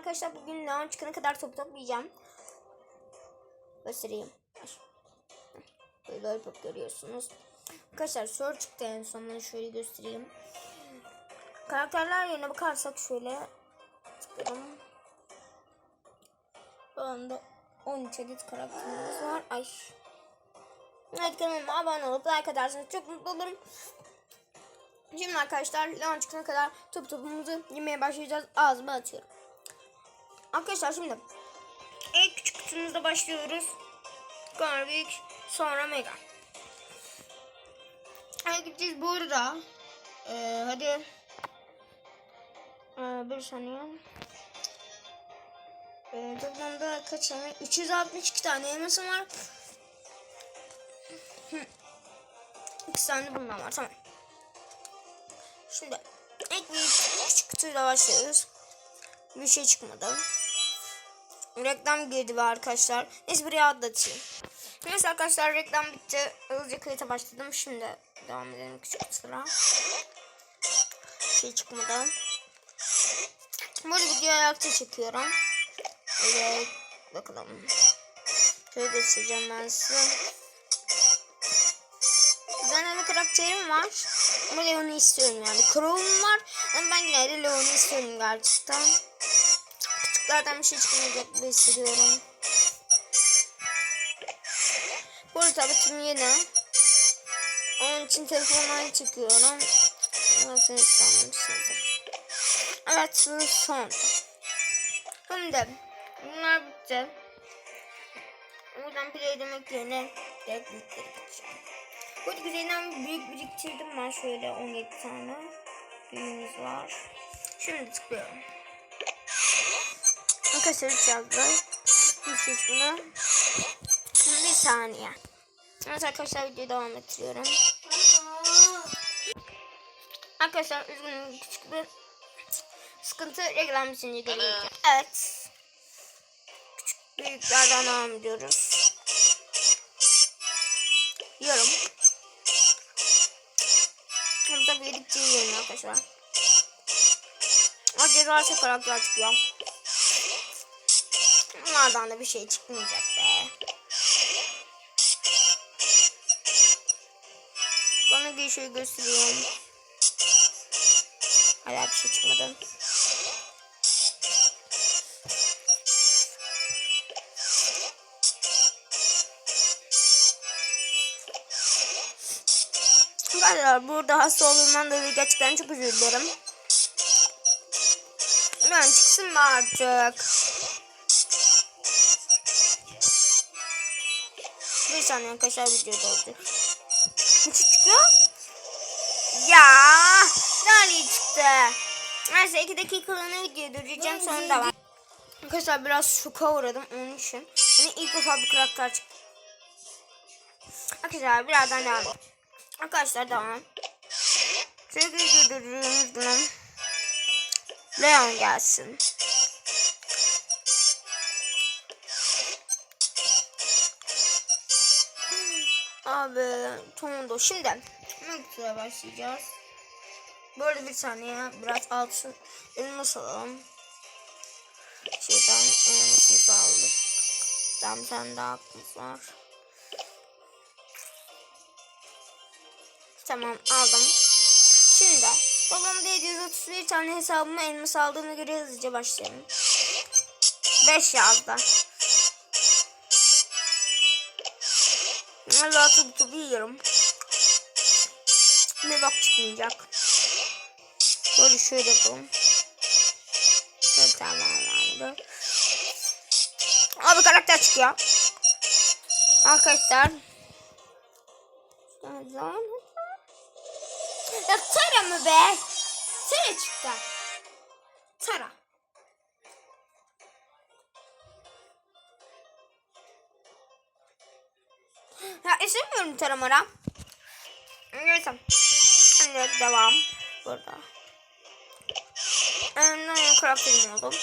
arkadaşlar bugün Leon çıkana kadar top toplayacağım. Göstereyim. Böyle lollipop görüyorsunuz. Arkadaşlar soru çıktı en sonunda şöyle göstereyim. Karakterler yerine bakarsak şöyle tıklayalım. Şu anda 13 adet karakterimiz var. Ay. Evet kanalıma abone olup like atarsanız çok mutlu olurum. Şimdi arkadaşlar Leon çıkana kadar top topumuzu yemeye başlayacağız. Ağzıma atıyorum. Arkadaşlar şimdi ilk küçük kutumuzda başlıyoruz. Büyük sonra mega. Hadi gideceğiz burada. Ee, hadi. Ee, bir saniye. Ee, toplamda kaç tane? 362 tane elmasım var. İki tane bundan var tamam. Şimdi ilk küçük kutuyla başlıyoruz. Bir şey çıkmadı. Reklam girdi be arkadaşlar. Neyse buraya atlatayım. Neyse arkadaşlar reklam bitti. Hızlıca kayıta başladım. Şimdi devam edelim küçük kutulara. Şey çıkmadı. Böyle videoyu ayakta çekiyorum. Evet. Bakalım. Şöyle göstereceğim ben size. Güzel bir karakterim var. Ama Leon'u istiyorum yani. Crow'um var. Ama ben yine de Leon'u istiyorum gerçekten. Küçüklerden bir şey çıkmayacak gibi hissediyorum. Bu arada tabitim yeni. Onun için telefondan çekiyorum. Nasıl istenmişsinizdir. Evet bu son. Şimdi bunlar bitti. Buradan play demek yerine direkt büyükleri gideceğim. Bu güzelinden büyük biriktirdim ben şöyle 17 tane. Büyüğümüz var. Şimdi tıklıyorum. Arkadaşlar hiç yazdı. Bir şey çıkmadı. Şimdi bir saniye. Evet arkadaşlar videoyu devam ettiriyorum. Arkadaşlar üzgünüm küçük bir sıkıntı reklam bitince geleceğim. Evet. Küçük büyüklerden devam ediyoruz. Hem tabii yedikçe yiyorum arkadaşlar. O cezası karakter çıkıyor. Bunlardan da bir şey çıkmayacak be. Bana bir şey göstereyim. Hala bir şey çıkmadı. Arkadaşlar burada hasta olduğumdan dolayı gerçekten çok özür dilerim. Ben çıksın mı artık? Bir saniye arkadaşlar video doldu. Ne çıkıyor? Ya nereye çıktı? Neyse 2 dakikalığına video duracağım sonra devam. Arkadaşlar biraz şoka uğradım onun için. Yani ilk defa bir karakter çıktı. Arkadaşlar birazdan devam. Arkadaşlar devam. Çünkü güldürdüğümüzden Leon gelsin. Abi Tomondo şimdi Mektu'ya başlayacağız. Böyle bir saniye biraz altın elmas alalım. Şeyden elmasımızı aldık. Tam tane daha var. Tamam aldım. Şimdi toplamda 731 tane hesabıma elmas aldığına göre hızlıca başlayalım. 5 yazdı. Allah tutup yiyorum. Bir bak çıkmayacak. Böyle şöyle yapalım. Şöyle tamamlandı. Abi karakter çıkıyor. Arkadaşlar. Ya Tara mı be? Tara çıktı. Tara. İstemiyorum Tara mara. Neyse. Şimdi devam. Burada. En iyi karakterim oldum.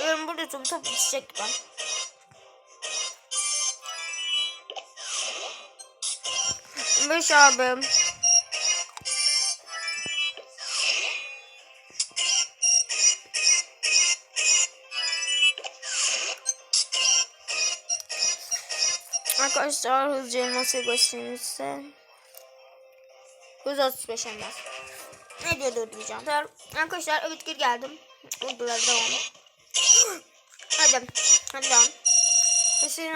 Benim burada top top düşecek ben. Beş abi. Arkadaşlar hızlıca nasıl göstereyim size. 135 elmas. Ne diyor durduracağım. Arkadaşlar evet geri geldim. Durdular devam. Hadi. Hadi devam. Hüseyin.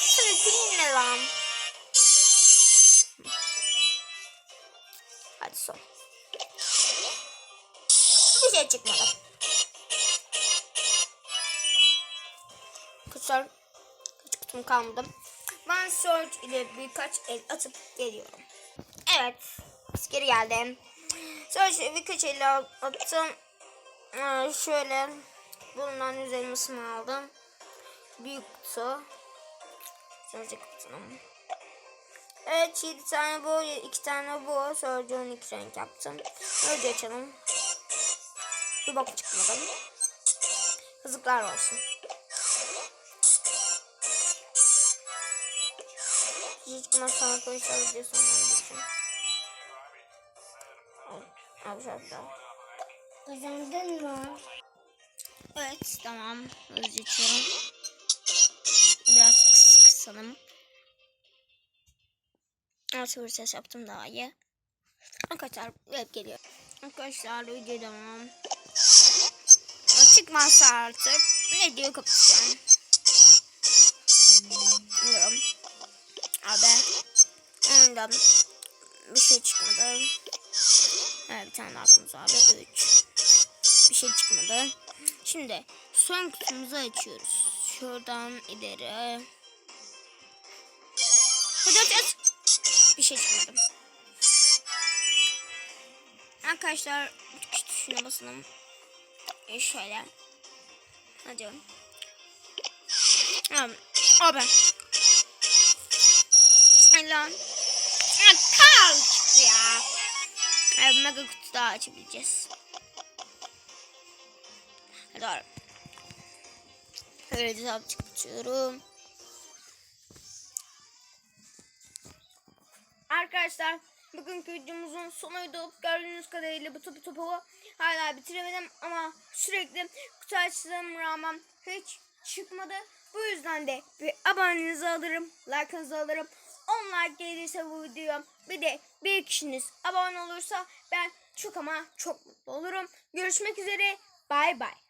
Sırtın ne lan? Hadi son. Bir şey çıkmadı. Kuşlar hiç kutum kalmadı. Ben search ile birkaç el atıp geliyorum. Evet. Geri geldim. Search ile birkaç el attım. Ee, şöyle yüz elmasımı aldım. Büyük kutu. Sadece kutunum. Evet 7 tane bu, 2 tane bu. Sadece 12 renk yaptım. Önce açalım. Bir bak çıkmadı. Yazıklar olsun. Çıkmazsa arkadaşlar video sonuna geçin. Al şartlar. Kazandın mı? Evet tamam. Hızlı içiyorum. Biraz kıs kısalım. Nasıl bir ses yaptım daha iyi. Arkadaşlar hep geliyor. Arkadaşlar video devam. Çıkmazsa artık ne diyor kapatacağım. Bir şey çıkmadı. Evet bir tane aklımız abi. Üç. Bir şey çıkmadı. Şimdi son kutumuzu açıyoruz. Şuradan ileri. Hadi aç aç. Bir şey çıkmadı. Arkadaşlar çıkış tuşuna basalım. E şöyle. Hadi. Abi. Abi. Lan. Ya çıktı ya. Evet, mega kutu daha açabileceğiz. Doğru. Öyle hesap çıkartıyorum. Arkadaşlar bugünkü videomuzun sonuydu. Gördüğünüz kadarıyla bu topu topu hala bitiremedim ama sürekli kutu açtığım rağmen hiç çıkmadı. Bu yüzden de bir abonenizi alırım, like'ınızı alırım. 10 like gelirse bu videoya bir de bir kişiniz abone olursa ben çok ama çok mutlu olurum. Görüşmek üzere. Bay bay.